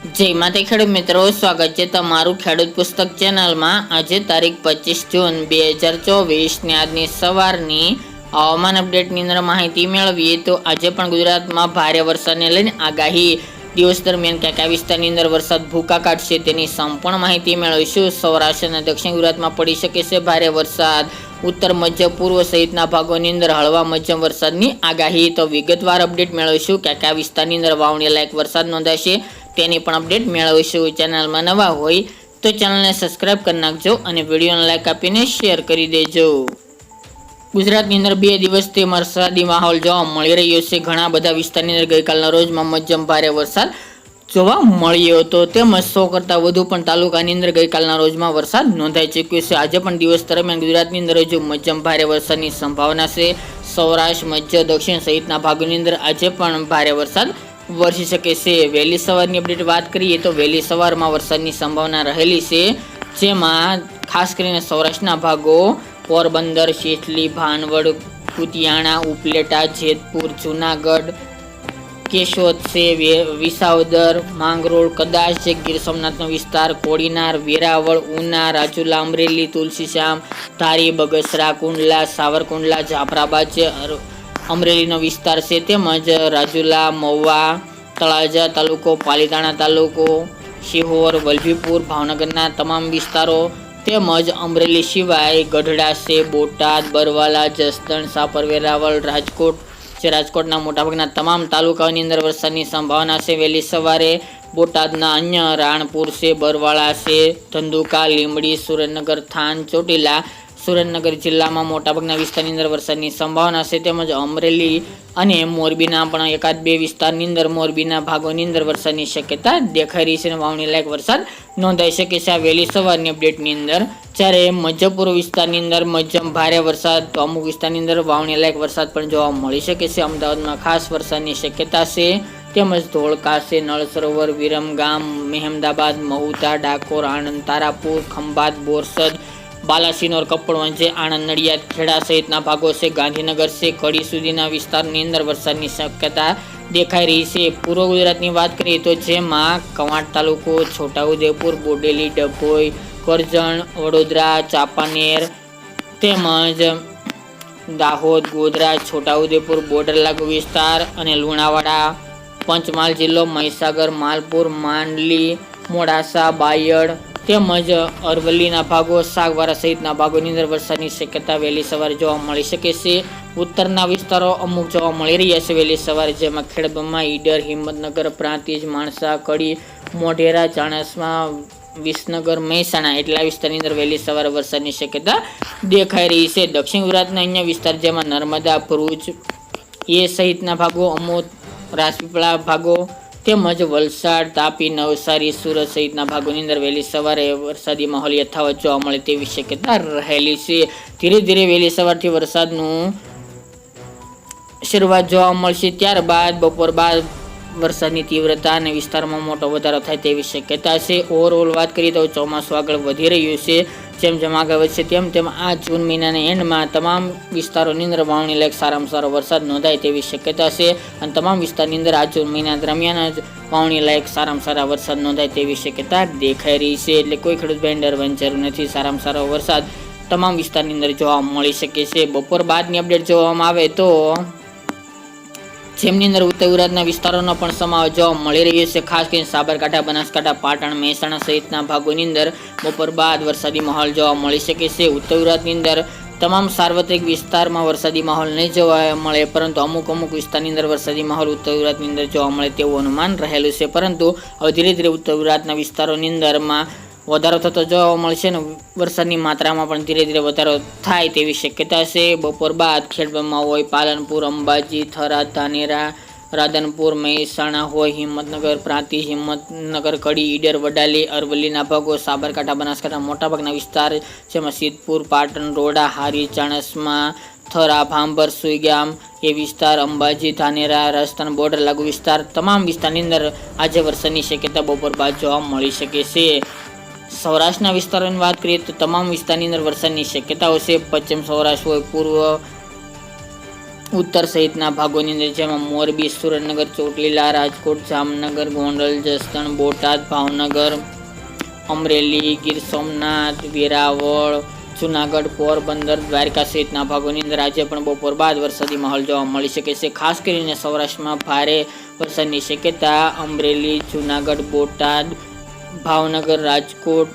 જય માતા ખેડૂત મિત્રો, સ્વાગત છે તમારું ખેડૂત પુસ્તક ચેનલમાં. આજે તારીખ પચીસ જૂન બે હજાર ચોવીસની આજની સવારની હવામાન અપડેટની અંદર માહિતી મેળવીએ તો આજે પણ ગુજરાતમાં ભારે વરસાદને લઈને આગાહી. દિવસ દરમિયાન ક્યાં ક્યાં વિસ્તારની અંદર વરસાદ ભૂકા કાઢશે તેની સંપૂર્ણ માહિતી મેળવીશું. સૌરાષ્ટ્ર અને દક્ષિણ ગુજરાતમાં પડી શકે છે ભારે વરસાદ. ઉત્તર, મધ્ય, પૂર્વ સહિતના ભાગોની અંદર હળવા, મધ્યમ વરસાદની આગાહી. તો વિગતવાર અપડેટ મેળવીશું. ક્યાં ક્યાં વિસ્તારની અંદર વાવણી લાયક વરસાદ નોંધાશે. તેની પણ અપડેટ મેળવીશું. ચેનલમાં નવા હોય તો ચેનલને સબસ્ક્રાઇબ કરી નાખજો અને વિડીયોને લાઇક આપીને શેર કરી દેજો. ગુજરાતની અંદર બે દિવસથી વરસાદી માહોલ જોવા મળી રહ્યો છે. ઘણા બધા વિસ્તારની અંદર ગઈકાલના રોજમાં મધ્યમ ભારે વરસાદ જોવા મળ્યો હતો. તેમજ સો કરતાં વધુ પણ તાલુકાની અંદર ગઈકાલના રોજમાં વરસાદ નોંધાઈ ચૂક્યો છે. આજે પણ દિવસ દરમિયાન ગુજરાતની અંદર હજુ મધ્યમ ભારે વરસાદની સંભાવના છે. સૌરાષ્ટ્ર, મધ્ય, દક્ષિણ સહિતના ભાગોની અંદર આજે પણ ભારે વરસાદ વરસી શકે છે, વહેલી સવારની અપડેટ વાત કરીએ તો વહેલી સવારમાં વરસાદની સંભાવના રહેલી છે, જેમાં ખાસ કરીને સૌરાષ્ટ્રના ભાગો, પોરબંદર, શેઠલી, ભાનવડ, કુતિયાણા, ઉપલેટા, જેતપુર, જુનાગઢ, કેશોદ, છે વિસાવદર, માંગરોળ, કદાચ છે ગીર સોમનાથનો વિસ્તાર, કોડીનાર, વેરાવળ, ઉના, રાજુલા, અમરેલી, તુલસીશ્યામ, ધારી, બગસરા, કુંડલા, સાવરકુંડલા, જાફરાબાદ છે અમરેલીનો વિસ્તાર છે તેમજ રાજુલા, મહુવા, તળાજા તાલુકો, પાલીતાણા તાલુકો, શિહોર, વલભીપુર, ભાવનગરના તમામ વિસ્તારો તેમજ અમરેલી સિવાય ગઢડા છે બોટાદ, બરવાલા, જસદણ સાપર વેરાવળ રાજકોટ જે રાજકોટના મોટાભાગના તમામ તાલુકાઓની અંદર વરસાદની સંભાવના છે. વહેલી સવારે બોટાદના અન્ય રાણપુર છે બરવાળા છે, ધંધુકા, લીંબડી, સુરેન્દ્રનગર, થાન, ચોટીલા સુરેન્દ્રનગર જિલ્લામાં મોટાભાગના વિસ્તારની અંદર વરસાદની સંભાવના છે. તેમજ અમરેલી અને મોરબીના પણ એકાદ બે વિસ્તારની અંદર મોરબીના ભાગોની અંદર વરસાદની શક્યતા દેખાઈ રહી છે અને વાવણી લાયક વરસાદ નોંધાઈ શકે છે. આ વહેલી સવારની અપડેટની અંદર જ્યારે મધ્ય વિસ્તારની અંદર મધ્યમ ભારે વરસાદ, તો અમુક વિસ્તારની અંદર વાવણી લાયક વરસાદ પણ જોવા મળી શકે છે. અમદાવાદમાં ખાસ વરસાદની શક્યતા છે. તેમજ ધોળકા છે નળ સરોવર વિરમગામ, મહેમદાબાદ, મહુતા, ડાકોર, આણંદ, તારાપુર, ખંભાત, બોરસદ બાલાસિનોર કપડવંજે આણંદ નડિયાદ, ખેડા સહિતના ભાગો છે, ગાંધીનગર છે કડી સુધીના વિસ્તારની અંદર વરસાદની શક્યતા દેખાઈ રહી છે. પૂર્વ ગુજરાતની વાત કરીએ તો જેમાં કવાંટ તાલુકો, છોટાઉદેપુર, બોડેલી, ડભોઈ, કરજણ, વડોદરા, ચાંપાનેર તેમજ દાહોદ, ગોધરા, છોટાઉદેપુર બોર્ડર લાગુ વિસ્તાર અને લુણાવાડા, પંચમહાલ જિલ્લો, મહીસાગર, માલપુર, માંડલી, મોડાસા, બાયડ તેમજ અરવલ્લીના ભાગો, સાગવારા સહિતના ભાગોની અંદર વરસાદની શક્યતા વહેલી સવારે જોવા મળી શકે છે. ઉત્તરના વિસ્તારો અમુક જોવા મળી રહ્યા છે. વહેલી સવારે જેમાં ખેડબ્રહ્મા ઈડર, હિંમતનગર પ્રાંતિજ, માણસા, કડી, મોઢેરા ચાણસમા વિસનગર, મહેસાણા એટલા વિસ્તારની અંદર વહેલી સવારે વરસાદની શક્યતા દેખાઈ રહી છે. દક્ષિણ ગુજરાતના અન્ય વિસ્તાર જેમાં નર્મદા, ભરૂચ એ સહિતના ભાગો અમોદ રાજપીપળા ભાગો તેમજ વલસાડ, તાપી, નવસારી, સુરત સહિતના ભાગોની અંદર વહેલી સવારે વરસાદી માહોલ યથાવત જોવા મળે તેવી શક્યતા રહેલી છે. ધીરે ધીરે વહેલી સવારથી વરસાદનું શરૂઆત જોવા મળશે. ત્યારબાદ બપોર બાદ વરસાદની તીવ્રતા અને વિસ્તારમાં મોટો વધારો થાય તેવી શક્યતા છે. ઓવરઓલ વાત કરીએ તો ચોમાસું આગળ વધી રહ્યું છે. જેમ જેમ આગળ વધશે તેમ તેમ આ જૂન મહિનાના એન્ડમાં તમામ વિસ્તારોની અંદર વાવણી લાયક સારામાં સારો વરસાદ નોંધાય તેવી શક્યતા છે. અને તમામ વિસ્તારની અંદર આ જૂન મહિના દરમિયાન જ વાવણી લાયક સારામાં સારા વરસાદ નોંધાય તેવી શક્યતા દેખાઈ રહી છે. એટલે કોઈ ખેડૂત ભાઈ ડરવાની જરૂર નથી. સારામાં સારો વરસાદ તમામ વિસ્તારની અંદર જોવા મળી શકે છે. બપોર બાદની અપડેટ જોવામાં આવે તો જેમની અંદર ઉત્તર ગુજરાતના વિસ્તારોનો પણ સમાવેશ જોવા મળી રહ્યો છે. ખાસ કરીને સાબરકાંઠા, બનાસકાંઠા, પાટણ, મહેસાણા સહિતના ભાગોની અંદર બપોર બાદ વરસાદી માહોલ જોવા મળી શકે છે. ઉત્તર ગુજરાતની અંદર તમામ સાર્વત્રિક વિસ્તારમાં વરસાદી માહોલ નહીં જોવા મળે, પરંતુ અમુક અમુક વિસ્તારની અંદર વરસાદી માહોલ ઉત્તર ગુજરાતની અંદર જોવા મળે તેવું અનુમાન રહેલું છે. પરંતુ હવે ધીરે ધીરે ઉત્તર ગુજરાતના વિસ્તારોની અંદરમાં વધારો થતો જોવા મળશે ને વરસાદની માત્રામાં પણ ધીરે ધીરે વધારો થાય તેવી શક્યતા છે. બપોર બાદ ખેડબ્રહ્મા હોય, પાલનપુર, અંબાજી, થરાદ, ધાનેરા, રાધનપુર, મહેસાણા હોય, હિંમતનગર, પ્રાંતિ, હિંમતનગર, કડી, ઈડર, વડાલી અરવલ્લીના ભાગો સાબરકાંઠા, બનાસકાંઠા, મોટાભાગના વિસ્તાર જેમાં સિદ્ધપુર, પાટણ, રોડા, હારી, ચાણસમા, થરા, ભાંભર, સુઈગામ એ વિસ્તાર, અંબાજી, ધાનેરા, રાજસ્થાન બોર્ડર લાગુ વિસ્તાર, તમામ વિસ્તારની અંદર આજે વરસાદની શક્યતા બપોર બાદ જોવા મળી શકે છે. સૌરાષ્ટ્રના વિસ્તારોની વાત કરીએ તો તમામ વિસ્તારની અંદર વરસાદની શક્યતાઓ છે. પશ્ચિમ સૌરાષ્ટ્ર, હોય પૂર્વ, ઉત્તર સહિતના ભાગોની અંદર જેમાં મોરબી, સુરેન્દ્રનગર, ચોટીલા, રાજકોટ, જામનગર, ગોંડલ, જસદણ, બોટાદ, ભાવનગર, અમરેલી, ગીર સોમનાથ, વેરાવળ, જુનાગઢ, પોરબંદર, દ્વારકા સહિતના ભાગોની અંદર આજે પણ બપોર બાદ વરસાદી માહોલ જોવા મળી શકે છે. ખાસ કરીને સૌરાષ્ટ્રમાં ભારે વરસાદની શક્યતા અમરેલી, જુનાગઢ, બોટાદ ભાવનગર, રાજકોટ,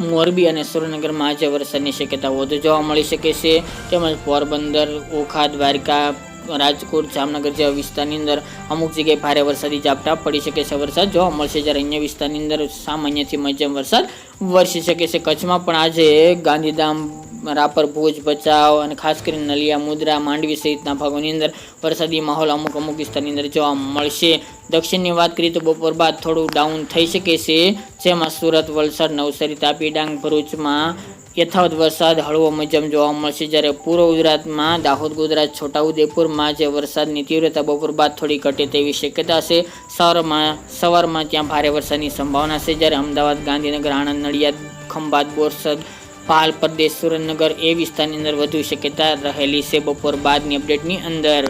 મોરબી અને સુરેન્દ્રનગરમાં આજે વરસાદની શક્યતા વધુ જોવા મળી શકે છે. તેમજ પોરબંદર ઓખા દ્વારકા, રાજકોટ, જામનગર જેવા વિસ્તારની અંદર અમુક જગ્યાએ ભારે વરસાદી ઝાપટા પડી શકે છે. વરસાદ જોવા મળશે જ્યારે અન્ય વિસ્તારની અંદર સામાન્યથી મધ્યમ વરસાદ વરસી શકે છે. કચ્છમાં પણ આજે ગાંધીધામ રાપર, ભુજ, ભચાઉ અને ખાસ કરીને નલિયા, મુદ્રા, માંડવી સહિતના ભાગોની અંદર વરસાદી માહોલ અમુક અમુક વિસ્તારની અંદર જોવા મળશે. દક્ષિણની વાત કરીએ તો બપોર બાદ થોડું ડાઉન થઈ શકે છે, જેમાં સુરત, વલસાડ, નવસારી, તાપી, ડાંગ, ભરૂચમાં યથાવત વરસાદ હળવો મજમ જોવા મળશે. જ્યારે પૂર્વ ગુજરાતમાં દાહોદ ગુજરાત છોટાઉદેપુરમાં જે વરસાદની તીવ્રતા બપોર બાદ થોડી ઘટે તેવી શક્યતા છે. સવારમાં સવારમાં ત્યાં ભારે વરસાદની સંભાવના છે. જ્યારે અમદાવાદ, ગાંધીનગર, આણંદ, નડિયાદ, ખંભાત, બોરસદ પાલ પ્રદેશ સુરેન્દ્રનગર એ વિસ્તારની અંદર વધુ શક્યતા રહેલી છે. બપોર બાદની અપડેટની અંદર.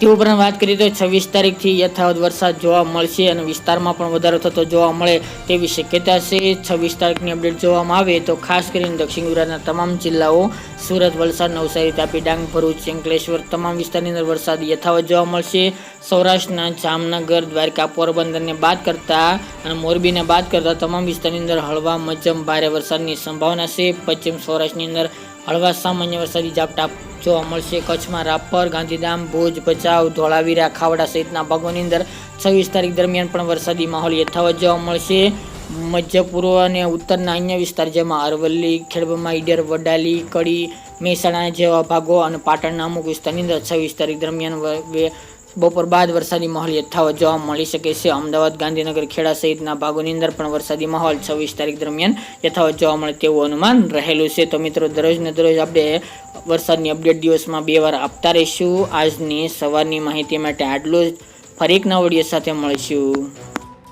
તે ઉપરાંત વાત કરીએ તો છવ્વીસ તારીખથી યથાવત વરસાદ જોવા મળશે અને વિસ્તારમાં પણ વધારો થતો જોવા મળે તેવી શક્યતા છે. છવ્વીસ તારીખની અપડેટ જોવામાં આવે તો ખાસ કરીને દક્ષિણ ગુજરાતના તમામ જિલ્લાઓ, સુરત, વલસાડ, નવસારી, તાપી, ડાંગ, ભરૂચ અંકલેશ્વર તમામ વિસ્તારની અંદર વરસાદ યથાવત જોવા મળશે. સૌરાષ્ટ્રના જામનગર, દ્વારકા, પોરબંદરને બાદ કરતા અને મોરબીને બાદ કરતા તમામ વિસ્તારની અંદર હળવા મધ્યમ ભારે વરસાદની સંભાવના છે. પશ્ચિમ સૌરાષ્ટ્રની અંદર હળવા સામાન્ય વરસાદી ઝાપટા જોવા મળશે કચ્છમાં રાપર, ગાંધીધામ, ભુજ, ભચાઉ, ધોળાવીરા, ખાવડા સહિતના ભાગોની અંદર છવ્વીસ તારીખ દરમિયાન પણ વરસાદી માહોલ યથાવત જોવા મળશે. મધ્ય પૂર્વ અને ઉત્તરના અન્ય વિસ્તાર જેમાં અરવલ્લી, ખેડબમાં ઈડર, વડાલી, કડી મહેસાણા જેવા ભાગો અને પાટણના અમુક વિસ્તારની અંદર છવ્વીસ તારીખ દરમિયાન બપોર બાદ વરસાદી માહોલ યથાવત જોવા મળી શકે છે. અમદાવાદ, ગાંધીનગર, ખેડા સહિતના ભાગોની અંદર પણ વરસાદી માહોલ છવ્વીસ તારીખ દરમિયાન યથાવત જોવા મળે તેવું અનુમાન રહેલું છે. તો મિત્રો, દરરોજ ને દરરોજ આપણે વરસાદની અપડેટ દિવસમાં બે વાર આપતા રહીશું. આજની સવારની માહિતી માટે આટલું જ. ફરી એક નવા સાથે મળીશું.